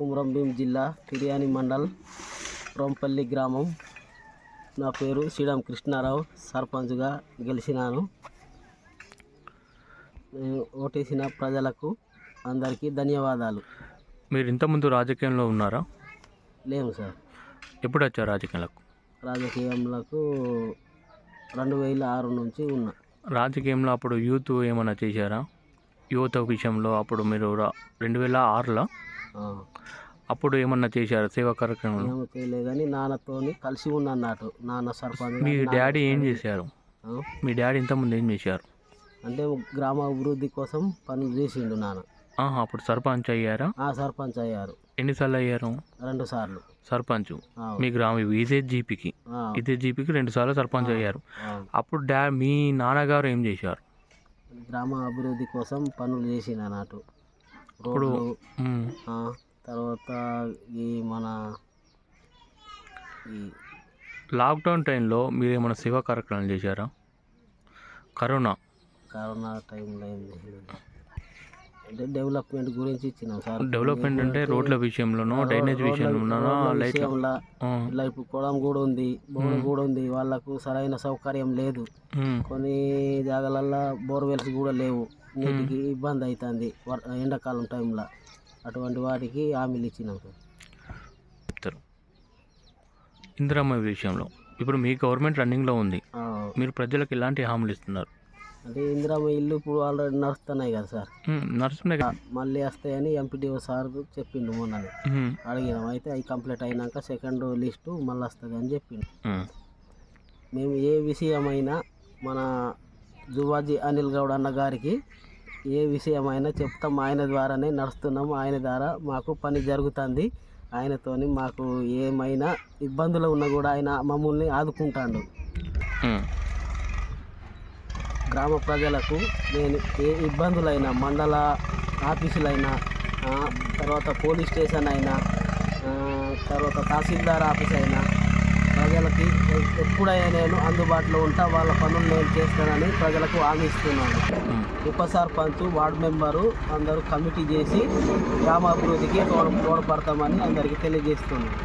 కుమరంభీం జిల్లా తిరియాని మండల్ రోంపల్లి గ్రామం. నా పేరు శ్రీరామ్ కృష్ణారావు. సర్పంచ్గా గెలిచినాను. నేను ఓటేసిన ప్రజలకు అందరికీ ధన్యవాదాలు. మీరు ఇంతకుముందు రాజకీయంలో ఉన్నారా? లేము సార్. ఎప్పుడు వచ్చారు రాజకీయాలకు? రాజకీయంలకు రెండు వేల ఆరు నుంచి ఉన్నా. రాజకీయంలో అప్పుడు యూత్ ఏమైనా చేశారా? యువత విషయంలో అప్పుడు మీరు రా- రెండు వేల ఆరులో అప్పుడు ఏమన్నా చేశారా సేవా కార్యక్రమాలు? ఏమో కానీ కలిసి ఉన్నా అన్నట్టు. నాన్న సర్పంచ్ మీ డాడీ ఏం. చేశారు? మీ డాడీ ఇంతకుముందు ఏం చేశారు? అంటే గ్రామ అభివృద్ధి కోసం పనులు చేసిండు నాన్న. ఆహా, అప్పుడు సర్పంచ్ అయ్యారా? ఆ సర్పంచ్ అయ్యారు. ఎన్నిసార్లు అయ్యారు? రెండు సార్లు. సర్పంచ్. మీ గ్రామం ఇదే జీపీకి. ఇదే జీపీకి రెండు సార్లు సర్పంచ్ అయ్యారు. అప్పుడు డా మీ నాన్నగారు ఏం చేశారు? గ్రామ అభివృద్ధి కోసం పనులు చేసిన అన్నట్టు. ఇప్పుడు రోడ్లు మ్, ఆ, తర్వాత ఈ మన ఈ లాక్డౌన్ టైంలో మీరు ఏమైనా సేవా కార్యక్రమాలు చేశారా? కరోనా. కరోనా టైంలో అంటే డెవలప్మెంట్ గురించి ఇచ్చినాం సార్. డెవలప్మెంట్ అంటే రోడ్ల విషయంలోనో డ్రైనేజ్ విషయంలోనో రోడ్ల లైట్ విషయంలో ఇట్లా ఇప్పుడు కుళం కూడా ఉంది బోర్ కూడా ఉంది. వాళ్ళకు సరైన సౌకర్యం లేదు. కొన్ని జాగాలల్లో బోర్వెల్స్ కూడా లేవు. నీటికి ఇబ్బంది అవుతుంది. ఎండాకాలం టైంలో. అటువంటి వాటికి హామీలు ఇచ్చినాం సార్. ఇందిరమ్మ విషయంలో. ఇప్పుడు మీ గవర్నమెంట్ రన్నింగ్లో ఉంది. మీరు ప్రజలకు ఎలాంటి హామీలు ఇస్తున్నారు? అంటే ఇందిరామ ఇల్లు ఇప్పుడు ఆల్రెడీ నడుస్తున్నాయి కదా సార్. నడుస్తున్నాయి కదా. మళ్ళీ వస్తాయని ఎంపీడీఓ సార్ చెప్పిండు మొన్ననే. మ్, అడిగినాం. అయితే అవి కంప్లీట్ అయినాక సెకండ్ లిస్టు మళ్ళీ వస్తుంది అని చెప్పిండు. మేము ఏ విషయమైనా మన జువాజీ అనిల్ గౌడ్ అన్న గారికి ఏ విషయమైనా చెప్తాం. ఆయన ద్వారానే నడుస్తున్నాం. ఆయన ద్వారా మాకు పని జరుగుతుంది. ఆయనతోని మాకు ఏమైనా ఇబ్బందులు ఉన్నా కూడా ఆయన మమ్మల్ని ఆదుకుంటాడు. గ్రామ ప్రజలకు నేను ఏ ఇబ్బందులైనా మండల ఆఫీసులైనా తర్వాత పోలీస్ స్టేషన్ అయినా తర్వాత తహసీల్దార్ ఆఫీస్ అయినా ప్రజలకి ఎప్పుడైనా నేను అందుబాటులో ఉంటా వాళ్ళ పనులు నేను చేస్తానని ప్రజలకు హామీ ఇస్తున్నాను మ్. ఉప సర్పంచ్ వార్డు మెంబరు అందరూ కమిటీ చేసి గ్రామాభివృద్ధికి తోడ తోడ్పడతామని అందరికీ తెలియజేస్తున్నాను